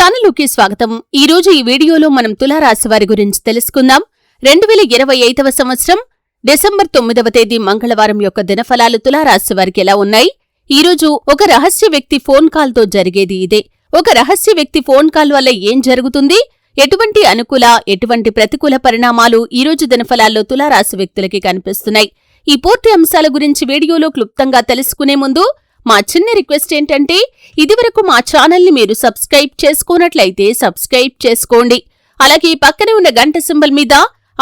ఛానల్లోకి స్వాగతం. ఈ రోజు ఈ వీడియోలో మనం తులారాశి వారి గురించి తెలుసుకుందాం. రెండు వేల ఇరవై ఐదవ సంవత్సరం డిసెంబర్ తొమ్మిదవ తేదీ మంగళవారం యొక్క దినఫలాలు తులారాశి వారికి ఎలా ఉన్నాయి? ఈ రోజు ఒక రహస్య వ్యక్తి ఫోన్ కాల్తో జరిగేది ఇదే. ఒక రహస్య వ్యక్తి ఫోన్ కాల్ వల్ల ఏం జరుగుతుంది? ఎటువంటి అనుకూల ఎటువంటి ప్రతికూల పరిణామాలు ఈ రోజు దినఫలాల్లో తులారాశి వ్యక్తులకి కనిపిస్తున్నాయి? ఈ పూర్తి అంశాల గురించి వీడియోలో క్లుప్తంగా తెలుసుకునే ముందు మా చిన్న రిక్వెస్ట్ ఏంటంటే ఇదివరకు మా ఛానల్ని మీరు సబ్స్క్రైబ్ చేసుకున్నట్లయితే సబ్స్క్రైబ్ చేసుకోండి. అలాగే పక్కనే ఉన్న గంట సింబల్ మీద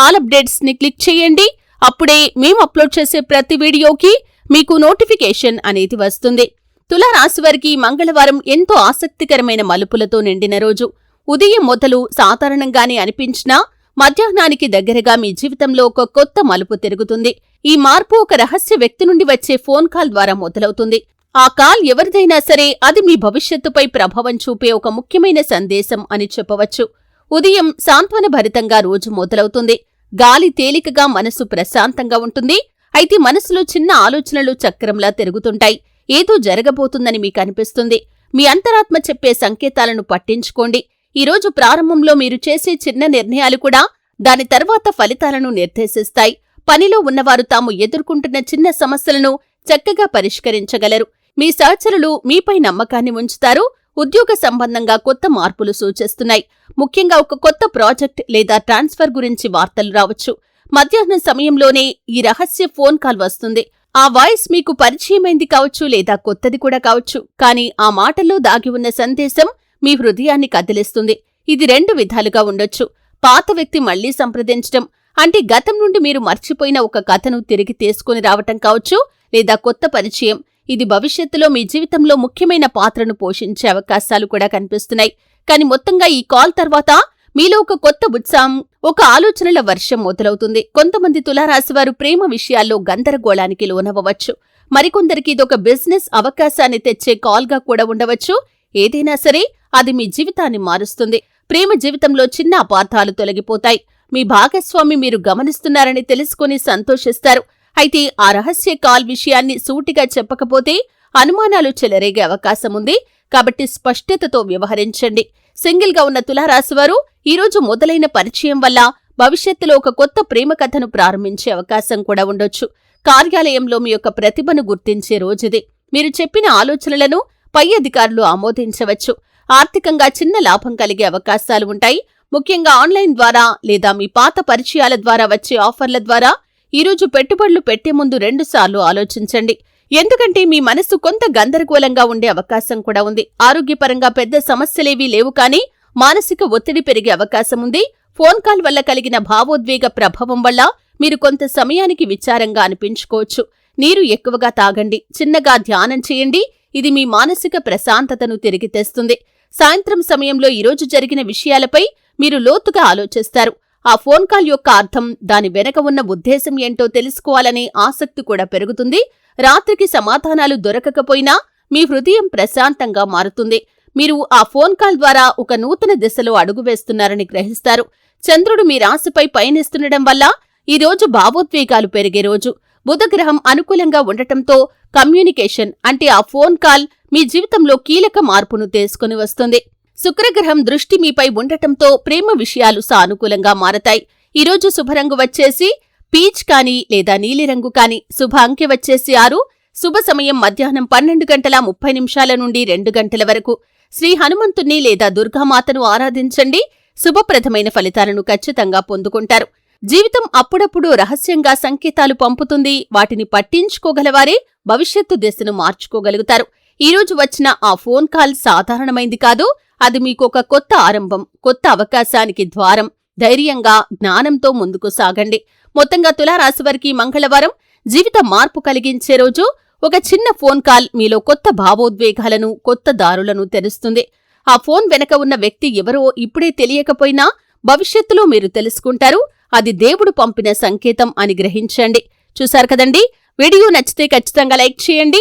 ఆల్ అప్డేట్స్ని క్లిక్ చేయండి. అప్పుడే మేము అప్లోడ్ చేసే ప్రతి వీడియోకి మీకు నోటిఫికేషన్ అనేది వస్తుంది. తులారాశి వారికి మంగళవారం ఎంతో ఆసక్తికరమైన మలుపులతో నిండిన రోజు. ఉదయం మొదలు సాధారణంగానే అనిపించినా మధ్యాహ్నానికి దగ్గరగా మీ జీవితంలో ఒక కొత్త మలుపు తిరుగుతుంది. ఈ మార్పు ఒక రహస్య వ్యక్తి నుండి వచ్చే ఫోన్ కాల్ ద్వారా మొదలవుతుంది. ఆ కాల్ ఎవరిదైనా సరే అది మీ భవిష్యత్తుపై ప్రభావం చూపే ఒక ముఖ్యమైన సందేశం అని చెప్పవచ్చు. ఉదయం సాంత్వనభరితంగా రోజు మొదలవుతుంది. గాలి తేలికగా మనసు ప్రశాంతంగా ఉంటుంది. అయితే మనసులో చిన్న ఆలోచనలు చక్రంలా తిరుగుతుంటాయి. ఏదో జరగబోతుందని మీకు అనిపిస్తుంది. మీ అంతరాత్మ చెప్పే సంకేతాలను పట్టించుకోండి. ఈరోజు ప్రారంభంలో మీరు చేసే చిన్న నిర్ణయాలు కూడా దాని తర్వాత ఫలితాలను నిర్దేశిస్తాయి. పనిలో ఉన్నవారు తాము ఎదుర్కొంటున్న చిన్న సమస్యలను చక్కగా పరిష్కరించగలరు. మీ సహచరులు మీపై నమ్మకాన్ని ఉంచుతారు. ఉద్యోగ సంబంధంగా కొత్త మార్పులు సూచిస్తున్నాయి. ముఖ్యంగా ఒక కొత్త ప్రాజెక్ట్ లేదా ట్రాన్స్ఫర్ గురించి వార్తలు రావచ్చు. మధ్యాహ్నం సమయంలోనే ఈ రహస్య ఫోన్ కాల్ వస్తుంది. ఆ వాయిస్ మీకు పరిచయమైంది కావచ్చు లేదా కొత్తది కూడా కావచ్చు. కానీ ఆ మాటల్లో దాగి ఉన్న సందేశం మీ హృదయాన్ని కదిలిస్తుంది. ఇది రెండు విధాలుగా ఉండొచ్చు. పాత వ్యక్తి మళ్ళీ సంప్రదించడం. అంటే గతం నుండి మీరు మర్చిపోయిన ఒక కథను తిరిగి తీసుకుని రావటం కావచ్చు లేదా కొత్త పరిచయం. ఇది భవిష్యత్తులో మీ జీవితంలో ముఖ్యమైన పాత్రను పోషించే అవకాశాలు కూడా కనిపిస్తున్నాయి. కానీ మొత్తంగా ఈ కాల్ తర్వాత మీలో ఒక కొత్త ఉత్సాహం ఒక ఆలోచనల వర్షం మొదలవుతుంది. కొంతమంది తులారాశివారు ప్రేమ విషయాల్లో గందరగోళానికి లోనవ్వవచ్చు. మరికొందరికి ఇదొక బిజినెస్ అవకాశాన్ని తెచ్చే కాల్గా కూడా ఉండవచ్చు. ఏదైనా సరే అది మీ జీవితాన్ని మారుస్తుంది. ప్రేమ జీవితంలో చిన్న అపార్థాలు తొలగిపోతాయి. మీ భాగస్వామి మీరు గమనిస్తున్నారని తెలుసుకుని సంతోషిస్తారు. అయితే ఆ రహస్య కాల్ విషయాన్ని సూటిగా చెప్పకపోతే అనుమానాలు చెలరేగే అవకాశం ఉంది. కాబట్టి స్పష్టతతో వ్యవహరించండి. సింగిల్గా ఉన్న తులారాశివారు ఈరోజు మొదలైన పరిచయం వల్ల భవిష్యత్తులో ఒక కొత్త ప్రేమ కథను ప్రారంభించే అవకాశం కూడా ఉండొచ్చు. కార్యాలయంలో మీ యొక్క ప్రతిభను గుర్తించే రోజుది. మీరు చెప్పిన ఆలోచనలను పై అధికారులు ఆమోదించవచ్చు. ఆర్థికంగా చిన్న లాభం కలిగే అవకాశాలు ఉంటాయి. ముఖ్యంగా ఆన్లైన్ ద్వారా లేదా మీ పాత పరిచయాల ద్వారా వచ్చే ఆఫర్ల ద్వారా ఈరోజు పెట్టుబడులు పెట్టే ముందు రెండుసార్లు ఆలోచించండి. ఎందుకంటే మీ మనసు కొంత గందరగోళంగా ఉండే అవకాశం కూడా ఉంది. ఆరోగ్యపరంగా పెద్ద సమస్యలేవీ లేవు కానీ మానసిక ఒత్తిడి పెరిగే అవకాశం ఉంది. ఫోన్ కాల్ వల్ల కలిగిన భావోద్వేగ ప్రభావం వల్ల మీరు కొంత సమయానికి విచారంగా అనిపించుకోవచ్చు. నీరు ఎక్కువగా తాగండి. చిన్నగా ధ్యానం చేయండి. ఇది మీ మానసిక ప్రశాంతతను తిరిగి తెస్తుంది. సాయంత్రం సమయంలో ఈరోజు జరిగిన విషయాలపై మీరు లోతుగా ఆలోచిస్తారు. ఆ ఫోన్ కాల్ యొక్క అర్థం దాని వెనక ఉన్న ఉద్దేశం ఏంటో తెలుసుకోవాలనే ఆసక్తి కూడా పెరుగుతుంది. రాత్రికి సమాధానాలు దొరకకపోయినా మీ హృదయం ప్రశాంతంగా మారుతుంది. మీరు ఆ ఫోన్ కాల్ ద్వారా ఒక నూతన దిశలో అడుగు వేస్తున్నారని గ్రహిస్తారు. చంద్రుడు మీ రాశిపై పయనిస్తుండడం వల్ల ఈరోజు భావోద్వేగాలు పెరిగే రోజు. బుధగ్రహం అనుకూలంగా ఉండటంతో కమ్యూనికేషన్ అంటే ఆ ఫోన్ కాల్ మీ జీవితంలో కీలక మార్పును తీసుకుని వస్తుంది. శుక్రగ్రహం దృష్టి మీపై ఉండటంతో ప్రేమ విషయాలు సానుకూలంగా మారతాయి. ఈరోజు శుభరంగు వచ్చేసి పీచ్ కాని లేదా నీలిరంగు కాని శుభ అంకె వచ్చేసి ఆరు. శుభ సమయం మధ్యాహ్నం పన్నెండు గంటల ముప్పై నిమిషాల నుండి రెండు గంటల వరకు. శ్రీ హనుమంతుణ్ణి లేదా దుర్గామాతను ఆరాధించండి. శుభప్రదమైన ఫలితాలను ఖచ్చితంగా పొందుకుంటారు. జీవితం అప్పుడప్పుడు రహస్యంగా సంకేతాలు పంపుతుంది. వాటిని పట్టించుకోగలవారే భవిష్యత్తు దిశను మార్చుకోగలుగుతారు. ఈరోజు వచ్చిన ఆ ఫోన్ కాల్ సాధారణమైంది కాదు అది మీకు ఒక కొత్త ఆరంభం కొత్త అవకాశానికి ద్వారం. ధైర్యంగా జ్ఞానంతో ముందుకు సాగండి. మొత్తంగా తులారాశివారికి మంగళవారం. జీవిత మార్పు కలిగించే రోజు. ఒక చిన్న ఫోన్ కాల్ మీలో కొత్త భావోద్వేగాలను కొత్త దారులను తెరుస్తుంది. ఆ ఫోన్ వెనక ఉన్న వ్యక్తి ఎవరో ఇప్పుడే తెలియకపోయినా భవిష్యత్తులో మీరు తెలుసుకుంటారు. అది దేవుడు పంపిన సంకేతం అని గ్రహించండి. చూశారు కదండి? వీడియో నచ్చితే ఖచ్చితంగా లైక్ చేయండి.